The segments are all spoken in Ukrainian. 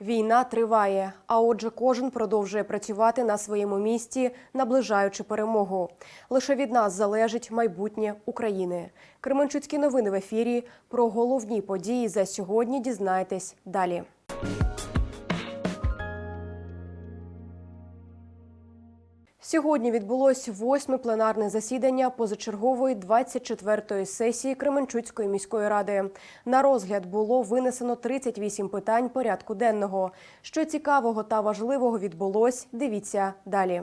Війна триває, а отже, кожен продовжує працювати на своєму місці, наближаючи перемогу. Лише від нас залежить майбутнє України. Кременчуцькі новини в ефірі. Про головні події за сьогодні дізнаєтесь далі. Сьогодні відбулось восьме пленарне засідання позачергової 24-ї сесії Кременчуцької міської ради. На розгляд було винесено 38 питань порядку денного. Що цікавого та важливого відбулось, дивіться далі.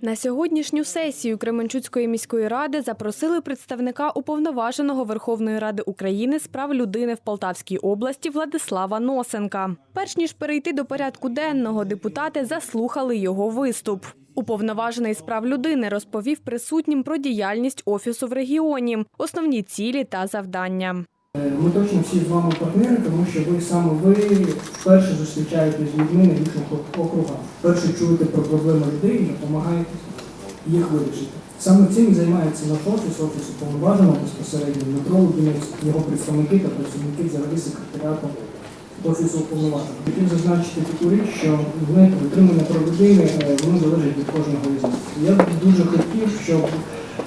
На сьогоднішню сесію Кременчуцької міської ради запросили представника уповноваженого Верховної Ради України з прав людини в Полтавській області Владислава Носенка. Перш ніж перейти до порядку денного, депутати заслухали його виступ. Уповноважений з прав людини розповів присутнім про діяльність офісу в регіоні, основні цілі та завдання. Ми точно всі з вами партнери, тому що ви саме ви вперше зустрічаєтесь з людьми на їхніх округах. Вперше чуєте про проблеми людей і допомагаєте їх вирішити. Саме цим займається наш офіс, офіс уповноваженого безпосередньо Лубінець, його представники та працівники взагалі секретаріату офісу уповноваженого. Хотів зазначити таку річ, що знаєте, дотримання людини е, воно залежить від кожного із нас. Я б дуже хотів, щоб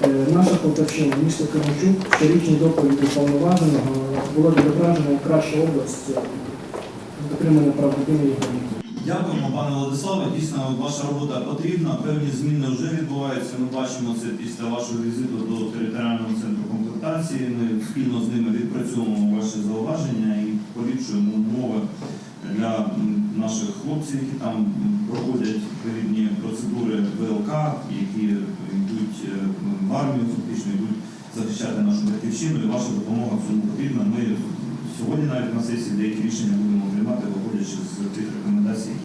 е, наша Полтавщина, місто Кременчук, щорічні доповіді уповноваженого була відображена як краща область е, дотримання прав людини і. Дякуємо, пане Владиславе. Дійсно, ваша робота потрібна. Певні зміни вже відбуваються. Ми бачимо це після вашого візиту до територіального центру комплектації. Ми спільно з ними відпрацьовуємо ваші зауваження поліпшуємо умови для наших хлопців, які там проходять відповідні процедури ВЛК, які йдуть е, в армію, фактично йдуть захищати нашу батьківщину. І ваша допомога в цьому потрібна. Ми сьогодні навіть на сесії деякі рішення будемо приймати, виходячи з тих рекомендацій,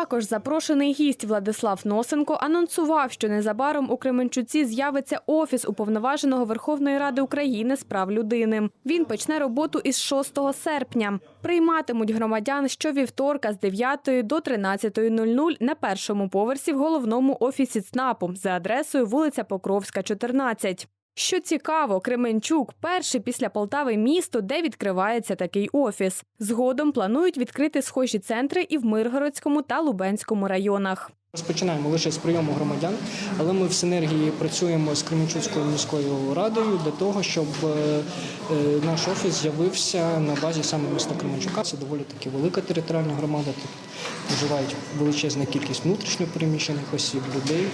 Також запрошений гість Владислав Носенко анонсував, що незабаром у Кременчуці з'явиться офіс уповноваженого Верховної Ради України з прав людини. Він почне роботу із 6 серпня. Прийматимуть громадян щовівторка з 9 до 13.00 на першому поверсі в головному офісі ЦНАПу за адресою вулиця Покровська, 14. Що цікаво, Кременчук перший після Полтави місто, де відкривається такий офіс. Згодом планують відкрити схожі центри і в Миргородському та Лубенському районах. Розпочинаємо лише з прийому громадян, але ми в синергії працюємо з Кременчуцькою міською радою для того, щоб е, е, наш офіс з'явився на базі саме міста Кременчука. Це доволі таки велика територіальна громада. Тут проживають величезна кількість внутрішньо переміщених осіб, людей,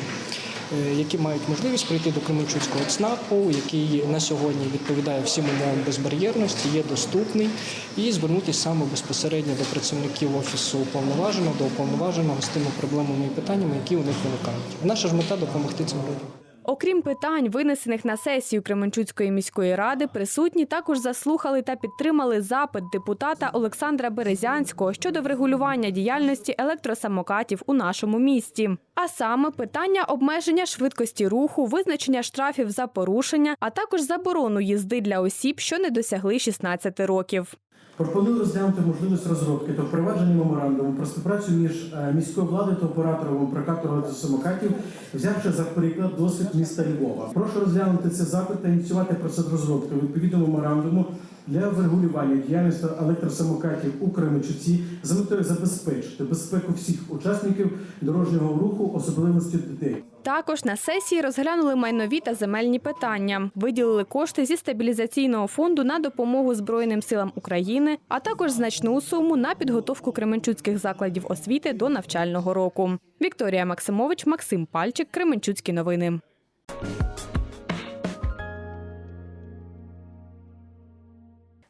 які мають можливість прийти до Кременчуцького ЦНАПу, який на сьогодні відповідає всім умовам безбар'єрності, є доступний, і звернутися саме безпосередньо до працівників офісу уповноваженого, до уповноваженого з тими проблемами і питаннями, які у них виникають. Наша ж мета допомогти цим людям. Окрім питань, винесених на сесію Кременчуцької міської ради, присутні також заслухали та підтримали запит депутата Олександра Березянського щодо врегулювання діяльності електросамокатів у нашому місті. А саме питання обмеження швидкості руху, визначення штрафів за порушення, а також заборону їзди для осіб, що не досягли 16 років. Пропоную розглянути можливість розробки та впровадження меморандуму про співпрацю між е, міською владою та оператором прокату самокатів, взявши за приклад досвід міста Львова. Прошу розглянути цей запит та ініціювати процес розробки відповідного меморандуму для врегулювання діяльності електросамокатів у Кременчуці за метою забезпечити безпеку всіх учасників дорожнього руху, особливості дітей. Також на сесії розглянули майнові та земельні питання, виділили кошти зі стабілізаційного фонду на допомогу Збройним силам України, а також значну суму на підготовку кременчуцьких закладів освіти до навчального року. Вікторія Максимович, Максим Пальчик, Кременчуцькі новини.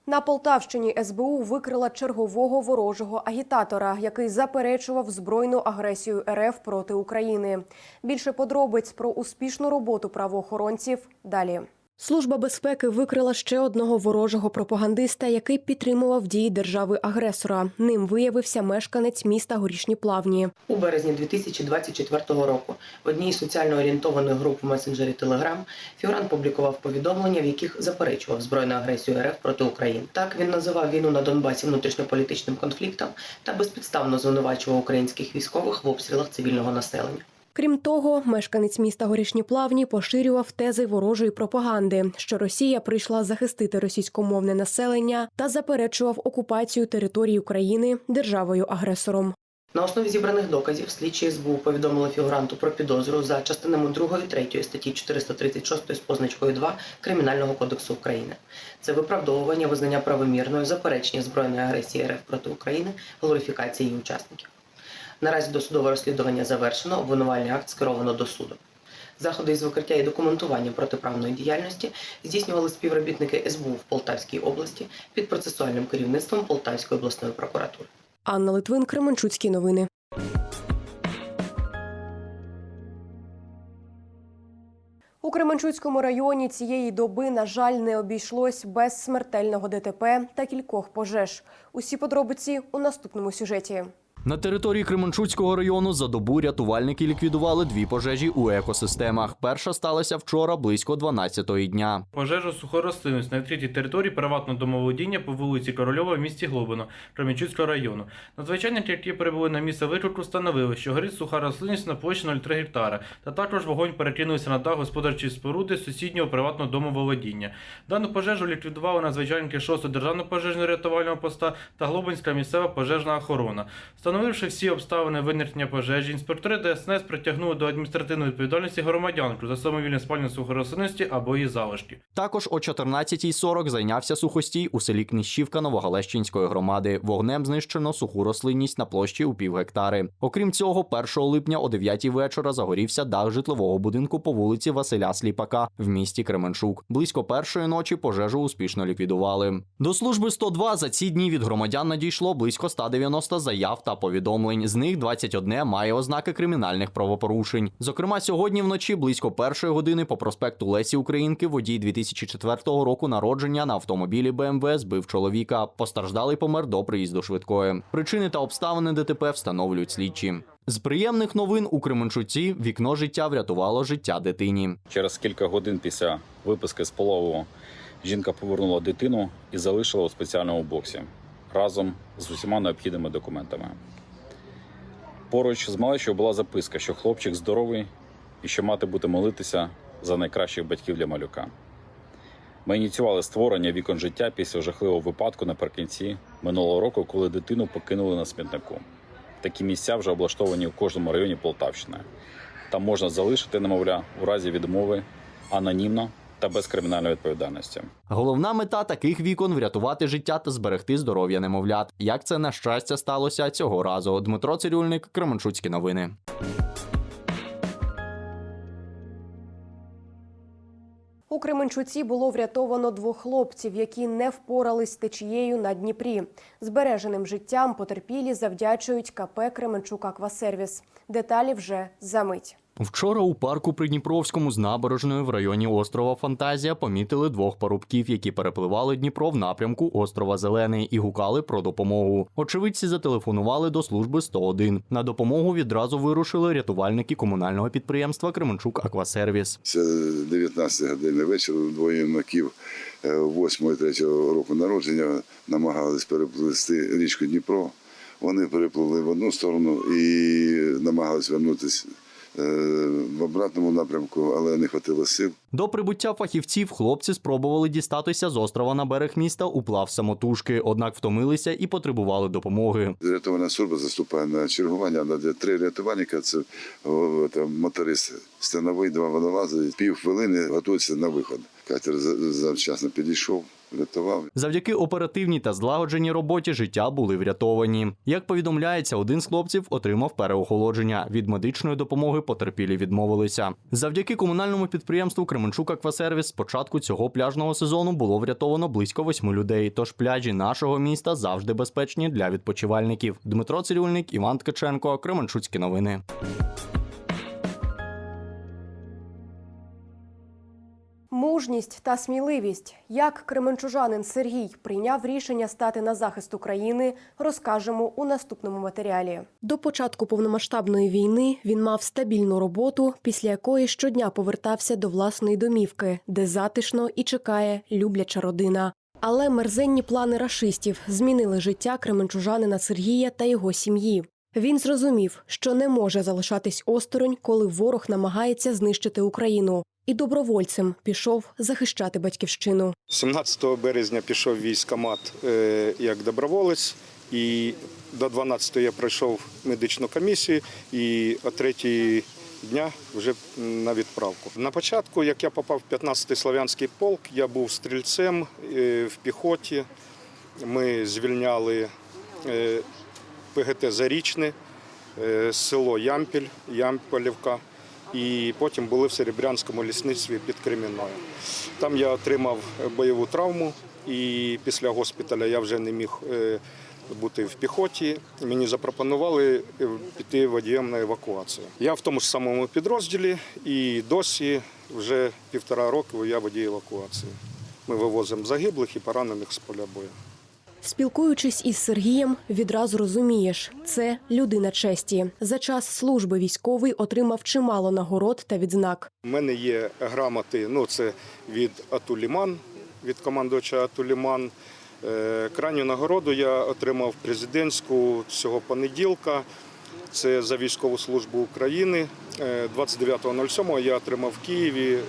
На Полтавщині СБУ викрила чергового ворожого агітатора, який заперечував збройну агресію РФ проти України. Більше подробиць про успішну роботу правоохоронців далі. Служба безпеки викрила ще одного ворожого пропагандиста, який підтримував дії держави-агресора. Ним виявився мешканець міста Горішні Плавні. У березні 2024 року в одній з соціально орієнтованих груп в месенджері Telegram фігурант публікував повідомлення, в яких заперечував збройну агресію РФ проти України. Так він називав війну на Донбасі внутрішньополітичним конфліктом та безпідставно звинувачував українських військових в обстрілах цивільного населення. Крім того, мешканець міста Горішні Плавні поширював тези ворожої пропаганди, що Росія прийшла захистити російськомовне населення та заперечував окупацію території України державою-агресором. На основі зібраних доказів слідчі СБУ повідомили фігуранту про підозру за частинами 2 і 3 статті 436 з позначкою 2 Кримінального кодексу України. Це виправдовування визнання правомірною, заперечення збройної агресії РФ проти України, глорифікації її учасників. Наразі досудове розслідування завершено, обвинувальний акт скеровано до суду. Заходи із викриття і документування протиправної діяльності здійснювали співробітники СБУ в Полтавській області під процесуальним керівництвом Полтавської обласної прокуратури. Анна Литвин, Кременчуцькі новини. У Кременчуцькому районі цієї доби, на жаль, не обійшлось без смертельного ДТП та кількох пожеж. Усі подробиці у наступному сюжеті. На території Кременчуцького району за добу рятувальники ліквідували дві пожежі у екосистемах. Перша сталася вчора близько 12-ї дня. Пожежа сухорослинність на відкритій території приватного домоволодіння по вулиці Корольова в місті Глобино, Кременчуцького району. Надзвичайники, які прибули на місце виклику, встановили, що горить суха рослинність на площі 0,3 гектара, та також вогонь перекинувся на дах господарчої споруди сусіднього приватного домоволодіння. Дану пожежу ліквідували надзвичайники 6-го державного пожежно-рятувального поста та Глобинська місцева пожежна охорона. Встановивши всі обставини виникнення пожежі, інспектори ДСНС притягнули до адміністративної відповідальності громадянку за самовільне спалення сухорослинності або її залишки. Також о 14.40 зайнявся сухостій у селі Кніщівка Новогалещинської громади. Вогнем знищено суху рослинність на площі у пів гектари. Окрім цього, 1 липня о 9 вечора загорівся дах житлового будинку по вулиці Василя Сліпака в місті Кременчук. Близько першої ночі пожежу успішно ліквідували. До служби 102 за ці дні від громадян надійшло близько 190 заяв та повідомлень. З них 21 має ознаки кримінальних правопорушень. Зокрема, сьогодні вночі близько першої години по проспекту Лесі Українки водій 2004 року народження на автомобілі БМВ збив чоловіка. Постраждалий помер до приїзду швидкої. Причини та обставини ДТП встановлюють слідчі. З приємних новин у Кременчуці вікно життя врятувало життя дитині. Через кілька годин після виписки з пологового жінка повернула дитину і залишила у спеціальному боксі разом з усіма необхідними документами. Поруч з малечою була записка, що хлопчик здоровий і що мати буде молитися за найкращих батьків для малюка. Ми ініціювали створення вікон життя після жахливого випадку наприкінці минулого року, коли дитину покинули на смітнику. Такі місця вже облаштовані у кожному районі Полтавщини. Там можна залишити немовля у разі відмови анонімно та без кримінальної відповідальності. Головна мета таких вікон врятувати життя та зберегти здоров'я немовлят. Як це на щастя сталося цього разу? Дмитро Цирюльник, Кременчуцькі новини. У Кременчуці було врятовано двох хлопців, які не впорались з течією на Дніпрі. Збереженим життям потерпілі завдячують КП Кременчук Аквасервіс. Деталі вже за мить. Вчора у парку Придніпровському з набережною в районі острова Фантазія помітили двох парубків, які перепливали Дніпро в напрямку острова Зелений і гукали про допомогу. Очевидці зателефонували до служби 101. На допомогу відразу вирушили рятувальники комунального підприємства Кременчук Аквасервіс. Це 19 години вечора, двоє юнаків 8-3 року народження намагались переплисти річку Дніпро. Вони перепливли в одну сторону і намагались вернутися е, в обратному напрямку, але не хватило сил. До прибуття фахівців хлопці спробували дістатися з острова на берег міста уплав самотужки, однак втомилися і потребували допомоги. Рятувальна служба заступає на чергування. Де три рятувальника. Це там, моторист становий, два водолази. Пів хвилини готуються на виход. Катер завчасно підійшов, рятував. Завдяки оперативній та злагодженій роботі життя були врятовані. Як повідомляється, один з хлопців отримав переохолодження. Від медичної допомоги потерпілі відмовилися. Завдяки комунальному підприємству Кременчук Аквасервіс з початку цього пляжного сезону було врятовано близько восьми людей. Тож пляжі нашого міста завжди безпечні для відпочивальників. Дмитро Цирюльник, Іван Ткаченко, Кременчуцькі новини. Мужність та сміливість. Як кременчужанин Сергій прийняв рішення стати на захист України, розкажемо у наступному матеріалі. До початку повномасштабної війни він мав стабільну роботу, після якої щодня повертався до власної домівки, де затишно і чекає любляча родина. Але мерзенні плани рашистів змінили життя кременчужанина Сергія та його сім'ї. Він зрозумів, що не може залишатись осторонь, коли ворог намагається знищити Україну, і добровольцем пішов захищати батьківщину. 17 березня пішов в військкомат е, як доброволець, і до 12 я пройшов медичну комісію, і о 3 дня вже на відправку. На початку, як я попав в 15-й Слов'янський полк, я був стрільцем е, в піхоті. Ми звільняли е, ПГТ Зарічне, е, село Ямпіль, Ямполівка. І потім були в Серебрянському лісництві під Кремінною. Там я отримав бойову травму, і після госпіталя я вже не міг е, бути в піхоті. Мені запропонували е, піти водієм на евакуацію. Я в тому ж самому підрозділі, і досі вже півтора року я водій евакуації. Ми вивозимо загиблих і поранених з поля бою. Спілкуючись із Сергієм, відразу розумієш, це людина честі. За час служби військовий отримав чимало нагород та відзнак. У мене є грамоти, ну це від Атуліман, від командувача Атуліман. Е, Крайню нагороду я отримав президентську цього понеділка. Це за військову службу України. Е, 29.07 я отримав в Києві, е,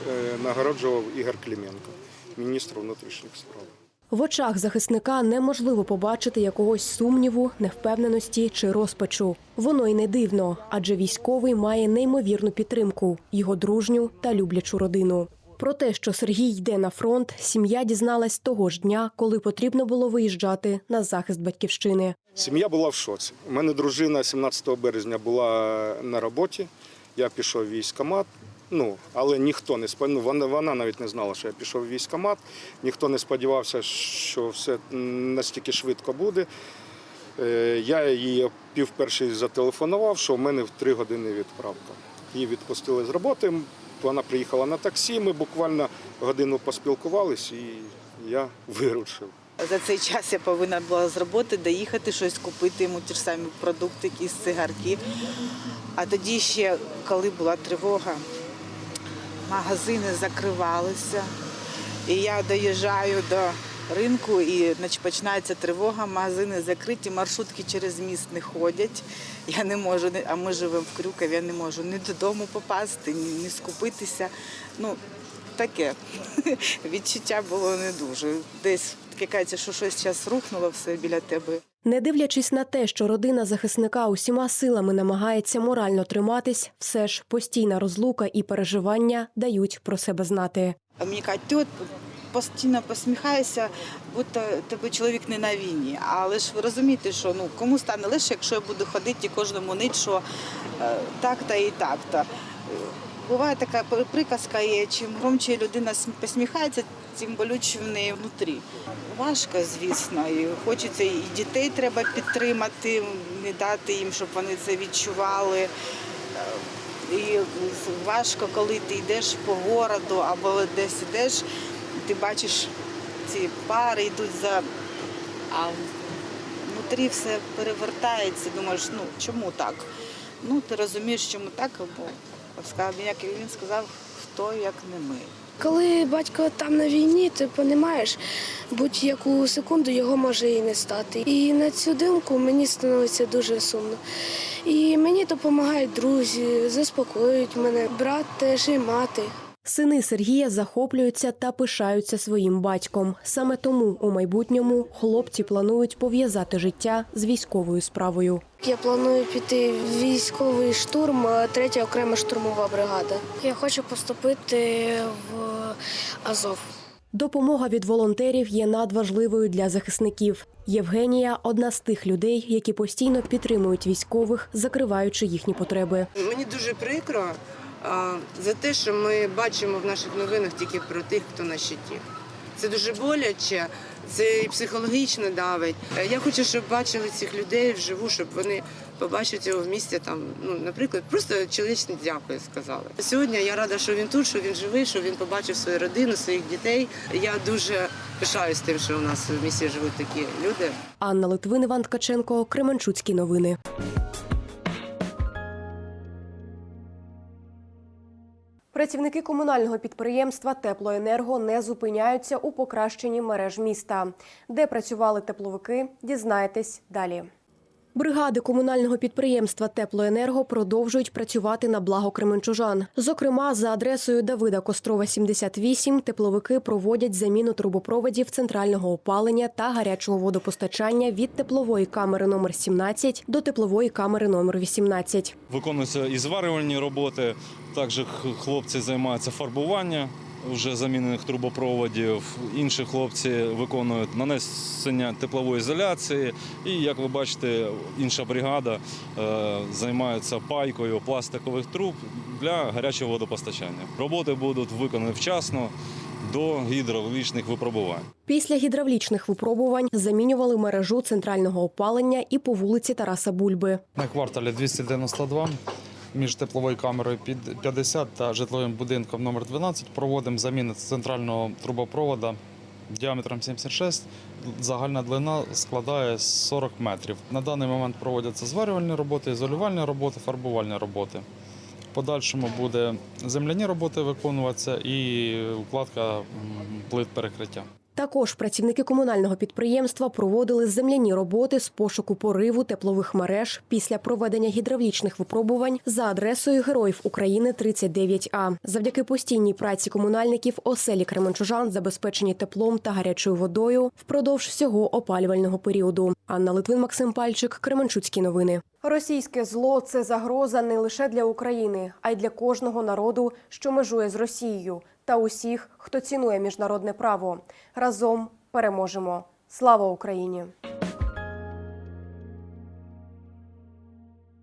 нагороджував Ігор Клименко, міністр внутрішніх справ. В очах захисника неможливо побачити якогось сумніву, невпевненості чи розпачу. Воно й не дивно, адже військовий має неймовірну підтримку, його дружню та люблячу родину. Про те, що Сергій йде на фронт, сім'я дізналась того ж дня, коли потрібно було виїжджати на захист батьківщини. Сім'я була в шоці. У мене дружина 17 березня була на роботі. Я пішов в військкомат. Ну, але ніхто не сподівався, вона, вона навіть не знала, що я пішов в військкомат. Ніхто не сподівався, що все настільки швидко буде. Е, Я її о пів перший зателефонував, що в мене в три години відправка. Її відпустили з роботи. Вона приїхала на таксі. Ми буквально годину поспілкувались, і я вирушив. За цей час я повинна була з роботи доїхати, щось купити йому ті ж самі продукти, якісь цигарки. А тоді ще, коли була тривога, магазини закривалися. І я доїжджаю до ринку, і значить, починається тривога, магазини закриті, маршрутки через міст не ходять. Я не можу, а ми живемо в Крюкові, я не можу ні додому попасти, ні, ні скупитися. Ну, таке відчуття було не дуже. Десь таке кажеться, що щось зараз рухнуло все біля тебе. Не дивлячись на те, що родина захисника усіма силами намагається морально триматись, все ж постійна розлука і переживання дають про себе знати. Мені кажуть, ти от постійно посміхаєшся, будто тебе чоловік не на війні. Але ж ви розумієте, що ну кому стане лише, якщо я буду ходити і кожному нить, що е, так-то і так-то. Е, Буває така приказка є, чим громче людина посміхається, тим болюче в неї внутрі. Важко, звісно, і хочеться і дітей треба підтримати, не дати їм, щоб вони це відчували. Е, І важко, коли ти йдеш по городу або десь йдеш, ти бачиш ці пари йдуть за. А внутрі все перевертається, думаєш, ну чому так? Ну, ти розумієш, чому так, бо сказав, як він сказав, хто як не ми. Коли батько там на війні, ти розумієш, будь-яку секунду його може і не стати. І на цю думку мені становиться дуже сумно. І мені допомагають друзі, заспокоюють мене, брат теж і мати. Сини Сергія захоплюються та пишаються своїм батьком. Саме тому у майбутньому хлопці планують пов'язати життя з військовою справою. Я планую піти в військовий штурм, третя окрема штурмова бригада. Я хочу поступити в Азов. Допомога від волонтерів є надважливою для захисників. Євгенія одна з тих людей, які постійно підтримують військових, закриваючи їхні потреби. Мені дуже прикро за те, що ми бачимо в наших новинах тільки про тих, хто на щиті. Це дуже боляче, це і психологічно давить. Е, Я хочу, щоб бачили цих людей вживу, щоб вони побачили його в місті там, ну, наприклад, просто чоловічне дякую сказали. Сьогодні я рада, що він тут, що він живий, що він побачив свою родину, своїх дітей. Я дуже пишаюсь тим, що у нас в місті живуть такі люди. Анна Литвин, Іван Ткаченко, Кременчуцькі новини. Працівники комунального підприємства Теплоенерго не зупиняються у покращенні мереж міста. Де працювали тепловики, дізнаєтесь далі. Бригади комунального підприємства Теплоенерго продовжують працювати на благо кременчужан. Зокрема, за адресою Давида Кострова, 78, тепловики проводять заміну трубопроводів центрального опалення та гарячого водопостачання від теплової камери номер 17 до теплової камери номер 18. Виконуються і зварювальні роботи. Також хлопці займаються фарбуванням вже замінених трубопроводів. Інші хлопці виконують нанесення теплової ізоляції. І, як ви бачите, інша бригада е, займається пайкою пластикових труб для гарячого водопостачання. Роботи будуть виконані вчасно до гідравлічних випробувань. Після гідравлічних випробувань замінювали мережу центрального опалення і по вулиці Тараса Бульби. На кварталі 292 між тепловою камерою під 50 та житловим будинком номер 12 проводимо заміну центрального трубопровода діаметром 76. Загальна длина складає 40 метрів. На даний момент проводяться зварювальні роботи, ізолювальні роботи, фарбувальні роботи. В подальшому буде земляні роботи виконуватися і укладка плит перекриття. Також працівники комунального підприємства проводили земляні роботи з пошуку пориву теплових мереж після проведення гідравлічних випробувань за адресою Героїв України 39А. Завдяки постійній праці комунальників оселі Кременчужан забезпечені теплом та гарячою водою впродовж всього опалювального періоду. Анна Литвин, Максим Пальчик, Кременчуцькі новини. Російське зло це загроза не лише для України, а й для кожного народу, що межує з Росією, та усіх, хто цінує міжнародне право. Разом переможемо. Слава Україні!